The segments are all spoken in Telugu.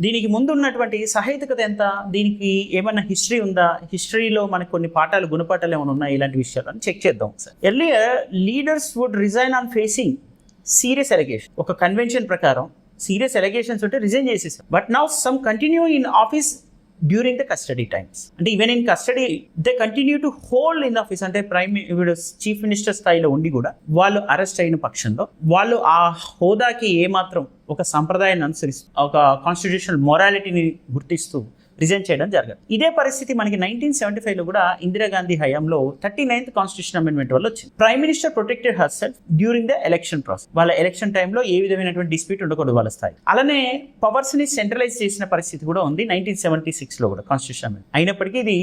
దీనికి ముందు ఉన్నటువంటి సహేతుకత ఎంత? దీనికి ఏమైనా హిస్టరీ ఉందా? హిస్టరీలో మనకు కొన్ని పాఠాలు గుణపాఠాలు ఏమైనా ఉన్నాయి? ఇలాంటి విషయాలు అని చెక్ చేద్దాం sir. Earlier leaders would resign on facing serious allegation ఒక కన్వెన్షన్ ప్రకారం సీరియస్ ఎలిగేషన్స్ ఉంటే రిజైన్ చేసేసారు. But now some continue in office during the custody times అంటే even in custody they continue to hold in office అంటే ప్రైమ్ ఇప్పుడు చీఫ్ మినిస్టర్ స్థాయిలో ఉండి కూడా వాళ్ళు అరెస్ట్ అయిన పక్షంలో వాళ్ళు ఆ హోదాకి ఏమాత్రం ఒక సంప్రదాయాన్ని అనుసరిస్తూ ఒక కాన్స్టిట్యూషనల్ మొరాలిటీని గుర్తిస్తూ రిజైన్ చేయడం జరగదు. ఇదే పరిస్థితి మనకి నైన్టీన్ సెవెంటీ ఫైవ్లో కూడా ఇందిరాగాంధీ హయాంలో థర్టీ నైన్త్ కాన్స్టిట్యూషన్ అమెండ్మెంట్ వల్ల వచ్చింది. Prime minister protected herself during the election process వాళ్ళ ఎలక్షన్ టైంలో ఏ విధమైనటువంటి డిస్ప్యూట్ ఉండకూడదు వాళ్ళ స్థాయి. అలానే పవర్స్ని సెంట్రలైజ్ చేసిన పరిస్థితి కూడా ఉంది నైన్టీన్ సెవెంటీ సిక్స్లో కూడా కాన్స్టిట్యూషన్ అమెండ్మెంట్ అయినప్పటికీ ఇది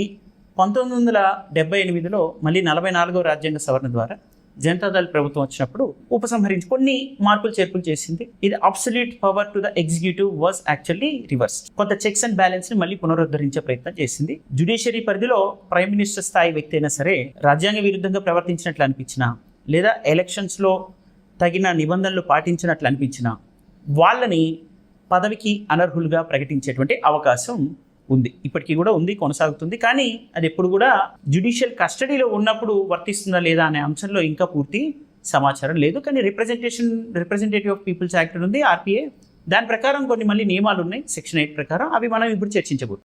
పంతొమ్మిది వందల డెబ్బై ఎనిమిదిలో మళ్ళీ నలభై నాలుగో రాజ్యాంగ సవరణ ద్వారా జనతాదళ ప్రభుత్వం వచ్చినప్పుడు ఉపసంహరించి కొన్ని మార్పులు చేర్పులు చేసింది. ఇది absolute power to the executive was actually reverse కొంత చెక్స్ అండ్ బ్యాలెన్స్ని మళ్ళీ పునరుద్ధరించే ప్రయత్నం చేసింది. జుడిషియరీ పరిధిలో ప్రైమ్ మినిస్టర్ స్థాయి వ్యక్తి అయినా సరే రాజ్యాంగ విరుద్ధంగా ప్రవర్తించినట్లు అనిపించినా లేదా ఎలక్షన్స్లో తగిన నిబంధనలు పాటించినట్లు అనిపించినా వాళ్ళని పదవికి అనర్హులుగా ప్రకటించేటువంటి అవకాశం ఉంది. ఇప్పటికీ కూడా ఉంది కొనసాగుతుంది. కానీ అది ఎప్పుడు కూడా జ్యుడిషియల్ కస్టడీలో ఉన్నప్పుడు వర్తిస్తుందా లేదా అనే అంశంలో ఇంకా పూర్తి సమాచారం లేదు. కానీ representation representative of peoples act ఉంది ఆర్పిఏ దాని ప్రకారం కొన్ని మళ్ళీ నియమాలు ఉన్నాయి సెక్షన్ ఎయిట్ ప్రకారం. అవి మనం ఇప్పుడు చర్చించబోతున్నాం.